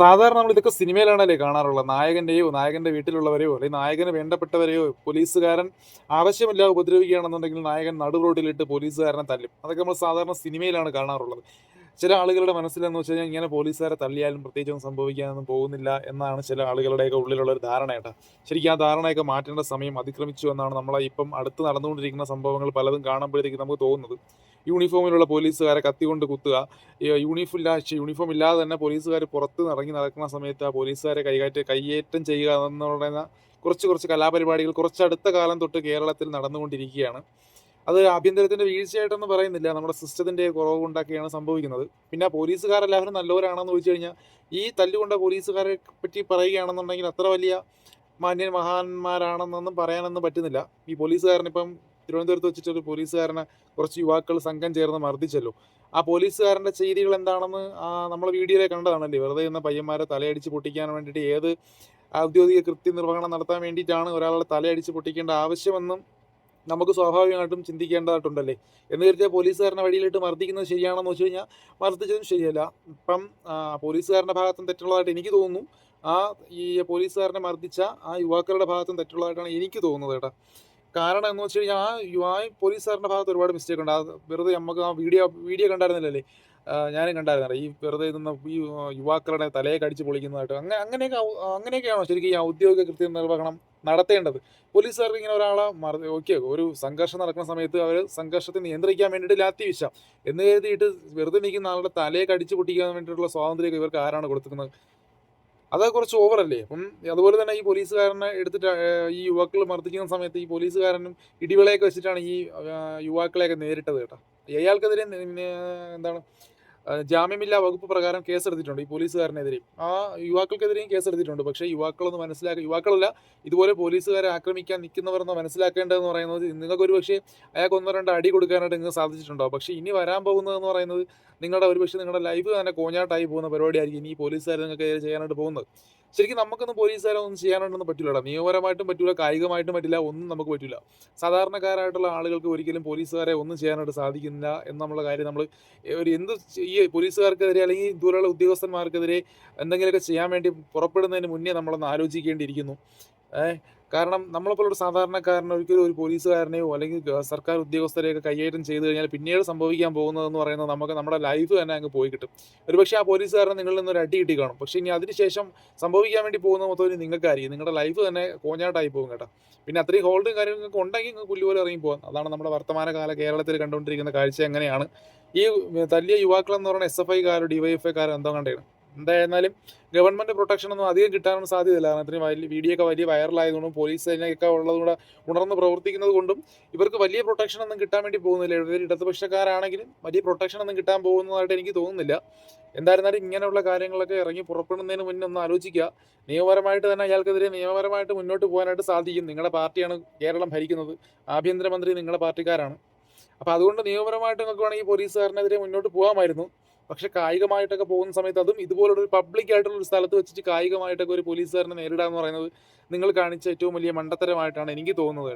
സാധാരണ നമ്മൾ ഇതൊക്കെ സിനിമയിലാണല്ലേ കാണാറുള്ളത്? നായകന്റെയോ നായകന്റെ വീട്ടിലുള്ളവരെയോ അല്ലെങ്കിൽ നായകന് വേണ്ടപ്പെട്ടവരെയോ പോലീസുകാരൻ ആവശ്യമില്ലാതെ ഉപദ്രവിക്കുകയാണെന്നുണ്ടെങ്കിൽ നായകൻ നടു റോഡിലിട്ട് പോലീസുകാരനെ തല്ലും. അതൊക്കെ നമ്മൾ സാധാരണ സിനിമയിലാണ് കാണാറുള്ളത്. ചില ആളുകളുടെ മനസ്സിലെന്ന് വെച്ച് കഴിഞ്ഞാൽ ഇങ്ങനെ പോലീസുകാരെ തല്ലിയാലും പ്രത്യേകിച്ചൊന്നും സംഭവിക്കാനൊന്നും പോകുന്നില്ല എന്നാണ് ചില ആളുകളുടെയൊക്കെ ഉള്ളിലുള്ള ഒരു ധാരണ കേട്ടോ. ശരിക്കും ആ ധാരണയൊക്കെ മാറ്റേണ്ട സമയം അതിക്രമിച്ചു എന്നാണ് നമ്മളെ ഇപ്പം അടുത്ത് നടന്നുകൊണ്ടിരിക്കുന്ന സംഭവങ്ങൾ പലതും കാണുമ്പോഴത്തേക്ക് നമുക്ക് തോന്നുന്നത്. യൂണിഫോമിലുള്ള പോലീസുകാരെ കത്തികൊണ്ട് കുത്തുക. യൂണിഫോം യൂണിഫോം ഇല്ലാതെ തന്നെ പോലീസുകാർ പുറത്ത് ഇറങ്ങി നടക്കുന്ന സമയത്ത് ആ പോലീസുകാരെ കൈകാറ്റ് കയ്യേറ്റം ചെയ്യുക എന്ന് പറയുന്ന കുറച്ച് കുറച്ച് കലാപരിപാടികൾ കുറച്ചടുത്ത കാലം തൊട്ട് കേരളത്തിൽ നടന്നുകൊണ്ടിരിക്കുകയാണ്. അത് ആഭ്യന്തരത്തിന്റെ വീഴ്ചയായിട്ടൊന്നും പറയുന്നില്ല. നമ്മുടെ സിസ്റ്റത്തിന്റെ കുറവ് കൊണ്ടൊക്കെയാണ് സംഭവിക്കുന്നത്. പിന്നെ പോലീസുകാരെല്ലാവരും നല്ലവരാണെന്ന് ചോദിച്ചു കഴിഞ്ഞാൽ ഈ തല്ലുകൊണ്ട പോലീസുകാരെ പറ്റി പറയുകയാണെന്നുണ്ടെങ്കിൽ അത്ര വലിയ മാന്യൻ മഹാന്മാരാണെന്നൊന്നും പറയാനൊന്നും പറ്റുന്നില്ല. ഈ പോലീസുകാരനിപ്പം തിരുവനന്തപുരത്ത് വെച്ചിട്ട് ഒരു പോലീസുകാരനെ കുറച്ച് യുവാക്കൾ സംഘം ചേർന്ന് മർദ്ദിച്ചല്ലോ. ആ പോലീസുകാരന്റെ ചെയ്തികൾ എന്താണെന്ന് നമ്മൾ വീഡിയോയിൽ കണ്ടതാണല്ലേ? വെറുതെ ഇന്ന് പയ്യന്മാരെ തലയടിച്ച് പൊട്ടിക്കാൻ വേണ്ടിയിട്ട് ഏത് ഔദ്യോഗിക കൃത്യനിർവഹണം നടത്താൻ വേണ്ടിയിട്ടാണ് ഒരാളുടെ തലയടിച്ച് പൊട്ടിക്കേണ്ട ആവശ്യമെന്നും നമുക്ക് സ്വാഭാവികമായിട്ടും ചിന്തിക്കേണ്ടതായിട്ടുണ്ടല്ലേ? എന്ന് കരുതിയാൽ പോലീസുകാരനെ വഴിയിലിട്ട് മർദ്ദിക്കുന്നത് ശരിയാണെന്ന് വെച്ച് കഴിഞ്ഞാൽ മർദ്ദിച്ചതും ശരിയല്ല. ഇപ്പം പോലീസുകാരന്റെ ഭാഗത്തും തെറ്റുള്ളതായിട്ട് എനിക്ക് തോന്നുന്നു. ആ ഈ പോലീസുകാരനെ മർദ്ദിച്ച ആ യുവാക്കളുടെ ഭാഗത്തും തെറ്റുള്ളതായിട്ടാണ് എനിക്ക് തോന്നുന്നത് കേട്ടോ. കാരണം എന്ന് വെച്ച് കഴിഞ്ഞാൽ ആ ആ പോലീസുകാരന്റെ ഭാഗത്ത് ഒരുപാട് മിസ്റ്റേക്ക് ഉണ്ട്. അത് വെറുതെ നമുക്ക് ആ വീഡിയോ വീഡിയോ കണ്ടായിരുന്നില്ലല്ലേ? ഞാനും കണ്ടായിരുന്നില്ല. ഈ വെറുതെ ഇതൊന്ന് ഈ യുവാക്കളുടെ തലയെ കടിച്ച് പൊളിക്കുന്നതായിട്ട്. അങ്ങനെ അങ്ങനെയൊക്കെ അങ്ങനെയൊക്കെയാണോ ശരിക്കും ഈ ഔദ്യോഗിക കൃത്യനിർവഹണം നടത്തേണ്ടത്? പോലീസുകാർക്ക് ഇങ്ങനെ ഒരാളെ മറ ഓക്കെ ഒരു സംഘർഷം നടക്കുന്ന സമയത്ത് അവർ സംഘർഷത്തെ നിയന്ത്രിക്കാൻ വേണ്ടിയിട്ട് ലാത്തി വിശ്വാസം എന്ന് കരുതിയിട്ട് വെറുതെ നിൽക്കുന്ന ആളുടെ തലയെ കടിച്ചു പൊട്ടിക്കാൻ വേണ്ടിയിട്ടുള്ള സ്വാതന്ത്ര്യമൊക്കെ ഇവർക്ക് ആരാണ് കൊടുക്കുന്നത് അതൊക്കെ കുറച്ച് ഓവറല്ലേ? അപ്പം അതുപോലെ തന്നെ ഈ പോലീസുകാരനെ എടുത്തിട്ട് ഈ യുവാക്കൾ മർദ്ദിക്കുന്ന സമയത്ത് ഈ പോലീസുകാരനും ഇടിവിളയൊക്കെ വെച്ചിട്ടാണ് ഈ യുവാക്കളെയൊക്കെ നേരിട്ടത് കേട്ടോ. അയാൾക്കെതിരെ എന്താണ് ജാമ്യമില്ലാ വകുപ്പ് പ്രകാരം കേസെടുത്തിട്ടുണ്ട് ഈ പോലീസുകാരനെതിരെ ആ യുവാക്കൾക്കെതിരെയും കേസെടുത്തിട്ടുണ്ട്. പക്ഷേ യുവാക്കളൊന്ന് മനസ്സിലാക്കുക യുവാക്കളല്ല ഇതുപോലെ പോലീസുകാരെ ആക്രമിക്കാൻ നിൽക്കുന്നവരെന്ന് മനസ്സിലാക്കേണ്ടതെന്ന് പറയുന്നത് നിങ്ങൾക്ക് ഒരു പക്ഷേ അയാൾക്ക് ഒന്നോ രണ്ടോ അടി കൊടുക്കാനായിട്ട് നിങ്ങൾക്ക് സാധിച്ചിട്ടുണ്ടാവും പക്ഷേ ഇനി വരാൻ പോകുന്നതെന്ന് പറയുന്നത് നിങ്ങളുടെ ഒരു പക്ഷേ നിങ്ങളുടെ ലൈഫ് തന്നെ കോഞ്ഞാട്ടായി പോകുന്ന പരിപാടിയായിരിക്കും ഇനി പോലീസുകാർ നിങ്ങൾക്ക് ചെയ്യാനായിട്ട് പോകുന്നത്. ശരിക്കും നമുക്കൊന്നും പോലീസുകാരെ ഒന്നും ചെയ്യാനായിട്ടൊന്നും പറ്റില്ല നിയമപരമായിട്ടും പറ്റില്ല കായികമായിട്ടും പറ്റില്ല ഒന്നും നമുക്ക് പറ്റില്ല സാധാരണക്കാരായിട്ടുള്ള ആളുകൾക്ക് ഒരിക്കലും പോലീസുകാരെ ഒന്നും ചെയ്യാനായിട്ട് സാധിക്കുന്നില്ല എന്നുള്ള കാര്യം നമ്മൾ ഒരു എന്ത് ഈ പോലീസുകാർക്കെതിരെ അല്ലെങ്കിൽ ദൂരെയുള്ള ഉദ്യോഗസ്ഥന്മാർക്കെതിരെ എന്തെങ്കിലുമൊക്കെ ചെയ്യാൻ വേണ്ടി പുറപ്പെടുന്നതിന് മുന്നേ നമ്മളൊന്ന് ആലോചിക്കേണ്ടിയിരിക്കുന്നു. കാരണം നമ്മളെപ്പോലൊരു സാധാരണക്കാരനെ ഒരിക്കലും ഒരു പോലീസുകാരനെയോ അല്ലെങ്കിൽ സർക്കാർ ഉദ്യോഗസ്ഥരെയൊക്കെ കൈയേറ്റം ചെയ്തു കഴിഞ്ഞാൽ പിന്നീട് സംഭവിക്കാൻ പോകുന്നതെന്ന് പറയുന്നത് നമുക്ക് നമ്മുടെ ലൈഫ് തന്നെ അങ്ങ് പോയി കിട്ടും. ഒരുപക്ഷെ ആ പോലീസുകാരനെ നിങ്ങളിൽ നിന്ന് ഒരു അടി കിട്ടി കാണും. പക്ഷേ ഇനി അതിനുശേഷം സംഭവിക്കാൻ വേണ്ടി പോകുന്ന മൊത്തം നിങ്ങൾക്കായിരിക്കും. നിങ്ങളുടെ ലൈഫ് തന്നെ കോഞ്ഞാട്ടായി പോകും കേട്ടോ. പിന്നെ അത്രയും ഹോൾഡും കാര്യങ്ങളൊക്കെ ഉണ്ടെങ്കിൽ നിങ്ങൾക്ക് പുല്ലുപോലെ ഇറങ്ങി പോകാം. അതാണ് നമ്മുടെ വർത്തമാനകാല കേരളത്തിൽ കണ്ടുകൊണ്ടിരിക്കുന്ന കാഴ്ച എങ്ങനെയാണ്. ഈ തല്ലിയ യുവാക്കളെന്ന് പറയുന്ന എസ് എഫ് ഐക്കാരോ ഡിവൈഎഫ്ഐക്കാരോ എന്തോ കണ്ടേണ്. എന്തായിരുന്നാലും ഗവൺമെന്റ് പ്രൊട്ടക്ഷൻ ഒന്നും അധികം കിട്ടാനൊന്നും സാധ്യതയില്ല. കാരണം അത്രയും വലിയ വീഡിയോ ഒക്കെ വലിയ വൈറലായതുകൊണ്ടും പോലീസ് സേനയൊക്കെ ഉള്ളതുകൂടെ ഉണർന്ന് പ്രവർത്തിക്കുന്നത് കൊണ്ടും ഇവർക്ക് വലിയ പ്രൊട്ടക്ഷൻ ഒന്നും കിട്ടാൻ വേണ്ടി പോകുന്നില്ല. ഇവർ ഇടതുപക്ഷക്കാരാണെങ്കിലും വലിയ പ്രൊട്ടക്ഷൻ ഒന്നും കിട്ടാൻ പോകുന്നതായിട്ട് എനിക്ക് തോന്നുന്നില്ല. എന്തായിരുന്നാലും ഇങ്ങനെയുള്ള കാര്യങ്ങളൊക്കെ ഇറങ്ങി പുറപ്പെടുന്നതിന് മുന്നേ ഒന്ന് ആലോചിക്കുക. നിയമപരമായിട്ട് തന്നെ അയാൾക്കെതിരെ നിയമപരമായിട്ട് മുന്നോട്ട് പോകാനായിട്ട് സാധിക്കും. നിങ്ങളുടെ പാർട്ടിയാണ് കേരളം ഭരിക്കുന്നത്. ആഭ്യന്തരമന്ത്രി നിങ്ങളുടെ പാർട്ടിക്കാരാണ്. അപ്പോൾ അതുകൊണ്ട് നിയമപരമായിട്ട് നിങ്ങൾക്ക് വേണമെങ്കിൽ പോലീസുകാരനെതിരെ മുന്നോട്ട് പോകാമായിരുന്നു. പക്ഷെ കായികമായിട്ടൊക്കെ പോകുന്ന സമയത്ത് അതും ഇതുപോലുള്ള ഒരു പബ്ലിക് ആയിട്ടുള്ള ഒരു സ്ഥലത്ത് വെച്ചിട്ട് കായികമായിട്ടൊക്കെ ഒരു പോലീസുകാരനെ നേരിടുക എന്ന് പറയുന്നത് നിങ്ങൾ കാണിച്ച ഏറ്റവും വലിയ മണ്ടത്തരമായിട്ടാണ് എനിക്ക് തോന്നുന്നത്